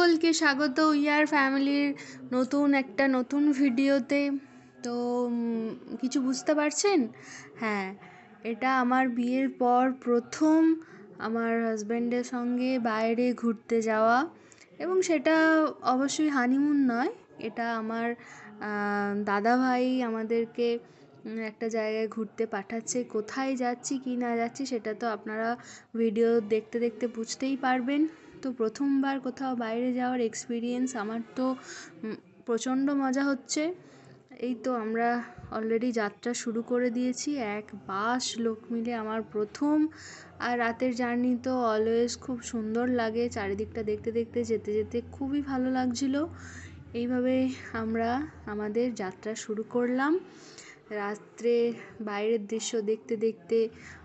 সকলকে স্বাগত ইয়ার ফ্যামিলির নতুন একটা নতুন ভিডিওতে তো কিছু বুঝতে পারছেন? হ্যাঁ এটা আমার বিয়ের পর প্রথম আমার হাজব্যান্ডের সঙ্গে বাইরে ঘুরতে যাওয়া এবং সেটা অবশ্যই হানিমুন নয়। এটা আমার আহ, দাদা ভাই আমাদেরকে একটা জায়গায় ঘুরতে পাঠাচ্ছে। কোথায় যাচ্ছি কি না যাচ্ছি সেটা তো আপনারা ভিডিও দেখতে দেখতে বুঝতেই পারবেন। তো প্রথমবার কোথাও বাইরে যাওয়ার এক্সপিরিয়েন্স আমার তো প্রচণ্ড মজা হচ্ছে। এই তো আমরা অলরেডি যাত্রা শুরু করে দিয়েছি। এক বাস, লোক মিলে আমার প্রথম। আর রাতের জার্নি তো অলওয়েজ খুব সুন্দর লাগে। চারিদিকটা দেখতে দেখতে, যেতে যেতে খুবই ভালো লাগছিল। এইভাবে আমরা আমাদের যাত্রা শুরু করলাম। রাত্রে বাইরের দৃশ্য দেখতে দেখতে,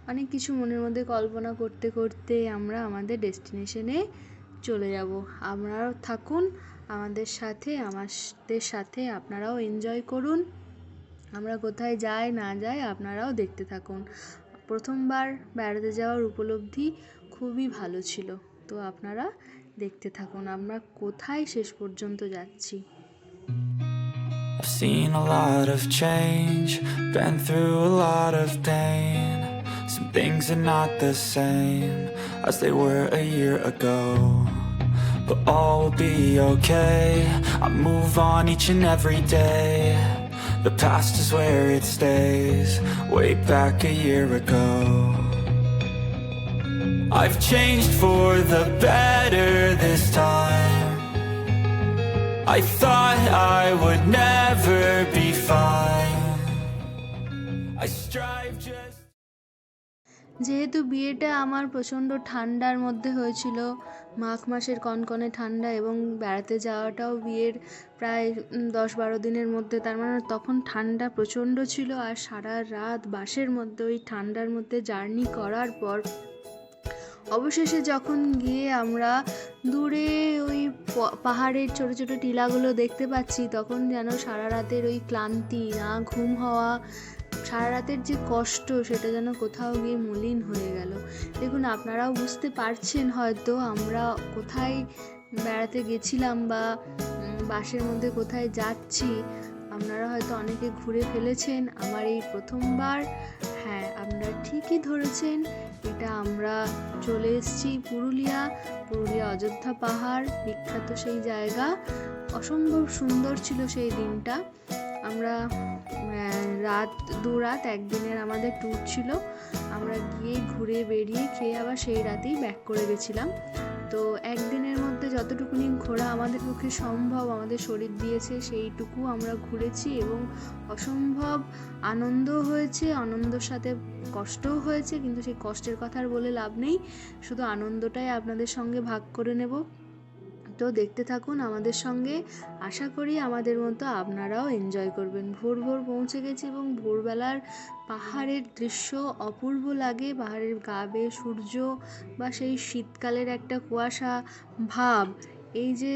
অনেক কিছু মনের মধ্যে কল্পনা করতে করতে আমরা আমাদের ডেস্টিনেশনে চলে যাব। আপনারাও থাকুন। আমাদের সাথে আমাদের সাথে আপনারাও এনজয় করুন আমরা কোথায় যাই না যাই আপনারাও দেখতে থাকুন প্রথমবার বেড়াতে যাওয়ার উপলব্ধি খুবই ভালো ছিল তো আপনারা দেখতে থাকুন আমরা কোথায় শেষ পর্যন্ত যাচ্ছি seen a lot of change, been through a lot of pain. Some things are not the same as they were a year ago. But all will be okay. I move on each and every day. The past is where it stays, way back a year ago. I've changed for the better this time. I thought I would never be fine. I strive just. যেহেতু বিয়েটা আমার প্রচণ্ড ঠান্ডার মধ্যে হয়েছিল মাঘ মাসের কনকনে ঠান্ডা এবং বেড়াতে যাওয়াটাও বিয়ের প্রায় দশ বারো দিনের মধ্যে। তার মানে তখন ঠান্ডা প্রচণ্ড ছিল আর সারা রাত বাসের মধ্যে, ওই ঠান্ডার মধ্যে জার্নি করার পর অবশেষে যখন গিয়ে আমরা দূরে ওই পাহাড়ের ছোট ছোট টিলাগুলো দেখতে পাচ্ছি, তখন যেন সারা রাতের ওই ক্লান্তি, না ঘুম হওয়া সারা রাতের যে কষ্ট, সেটা যেন কোথাও গিয়ে মলিন হয়ে গেল। দেখুন, আপনারাও বুঝতে পারছেন হয়তো আমরা কোথায় বেড়াতে গেছিলাম বা বাসের মধ্যে কোথায় যাচ্ছি। আপনারা হয়তো অনেকে ঘুরে ফেলেছেন। আমার এই প্রথমবার। হ্যাঁ আপনারা ঠিকই ধরেছেন। এটা আমরা চলে এসেছি পুরুলিয়া। পুরুলিয়া অযোধ্যা পাহাড়, বিখ্যাত সেই জায়গা। অসম্ভব সুন্দর ছিল সেই দিনটা। আমরা রাত, দু রাত একদিনের আমাদের ট্যুর ছিল। আমরা গিয়ে ঘুরে বেরিয়ে খেয়ে আবার সেই রাতেই ব্যাক করে গেছিলাম। তো একদিনের মধ্যে যতটুকুনি ঘোরা আমাদের পক্ষে সম্ভব, আমাদের শরীর দিয়েছে, সেইটুকু আমরা ঘুরেছি এবং অসম্ভব আনন্দও হয়েছে, আনন্দর সাথে কষ্টও হয়েছে, কিন্তু সেই কষ্টের কথা আর বলে লাভ নেই। শুধু আনন্দটাই আপনাদের সঙ্গে ভাগ করে নেব। তো দেখতে থাকুন আমাদের সঙ্গে। আশা করি আমাদের মতো আপনারাও এনজয় করবেন। ভোর ভোর পৌঁছে গেছি এবং ভোরবেলার পাহাড়ের দৃশ্য অপূর্ব লাগে। পাহাড়ের গাবে সূর্য বা সেই শীতকালের একটা কুয়াশা ভাব, এই যে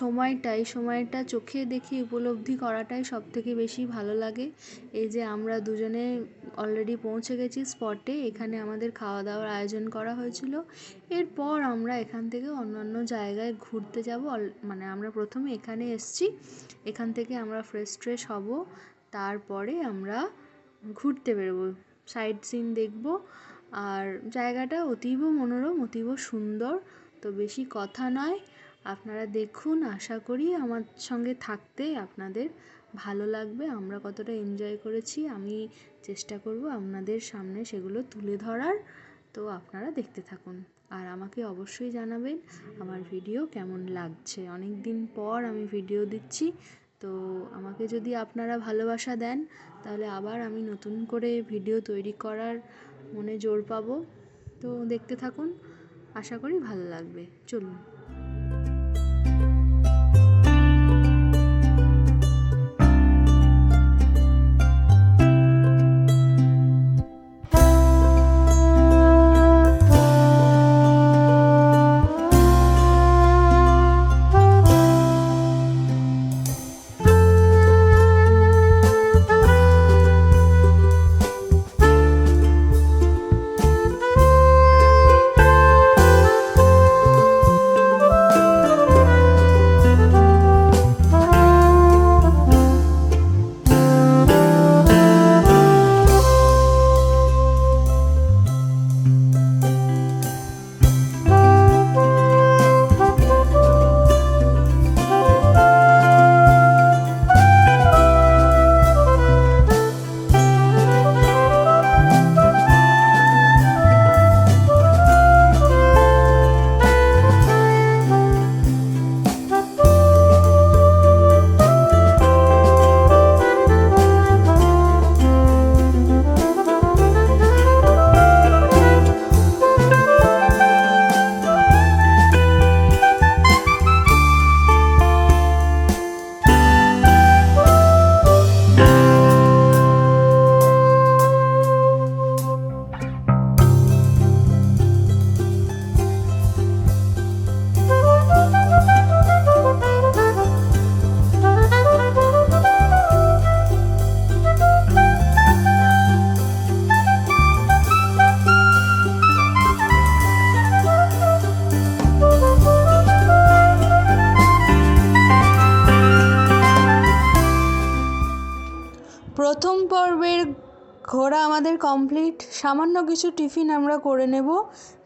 সময়টা এই সময়টা চোখে দেখে উপলব্ধি করাটাই সব থেকে বেশি ভালো লাগে। এই যে আমরা দুজনে অলরেডি পৌঁছে গেছি স্পটে এখানে আমাদের খাওয়া দাওয়ার আয়োজন করা হয়েছিল। এরপর আমরা এখান থেকে অন্যান্য জায়গায় ঘুরতে যাব। মানে আমরা প্রথমে এখানে এসছি। এখান থেকে আমরা ফ্রেশ ট্রেশ হব। তারপরে আমরা ঘুরতে বেরোবো। সাইট সিন দেখব। আর জায়গাটা অতীব মনোরম, অতীব সুন্দর। তো বেশি কথা নয়। আপনারা দেখুন, আশা করি আমার সঙ্গে থাকতে আপনাদের ভালো লাগবে। আমরা কতটা এনজয় করেছি, আমি চেষ্টা করব আপনাদের সামনে সেগুলো তুলে ধরার। তো আপনারা দেখতে থাকুন আর আমাকে অবশ্যই জানাবেন আমার ভিডিও কেমন লাগছে। অনেক দিন পর আমি ভিডিও দিচ্ছি, তো আমাকে যদি আপনারা ভালোবাসা দেন, তাহলে আবার আমি নতুন করে ভিডিও তৈরি করার মনে জোর পাবো। তো দেখতে থাকুন, আশা করি ভালো লাগবে। চলুন। পর্বের ঘোরা আমাদের কমপ্লিট সামান্য কিছু টিফিন আমরা করে নেব।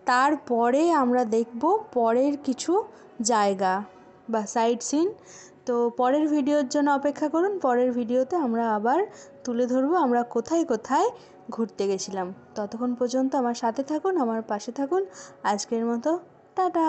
তারপরে আমরা দেখব পরের কিছু জায়গা বা সাইট সিন তো পরের ভিডিওর জন্য অপেক্ষা করুন। পরের ভিডিওতে আমরা আবার তুলে ধরবো আমরা কোথায় কোথায় ঘুরতে গেছিলাম। ততক্ষণ পর্যন্ত আমার সাথে থাকুন, আমার পাশে থাকুন। আজকের মতো, টাটা!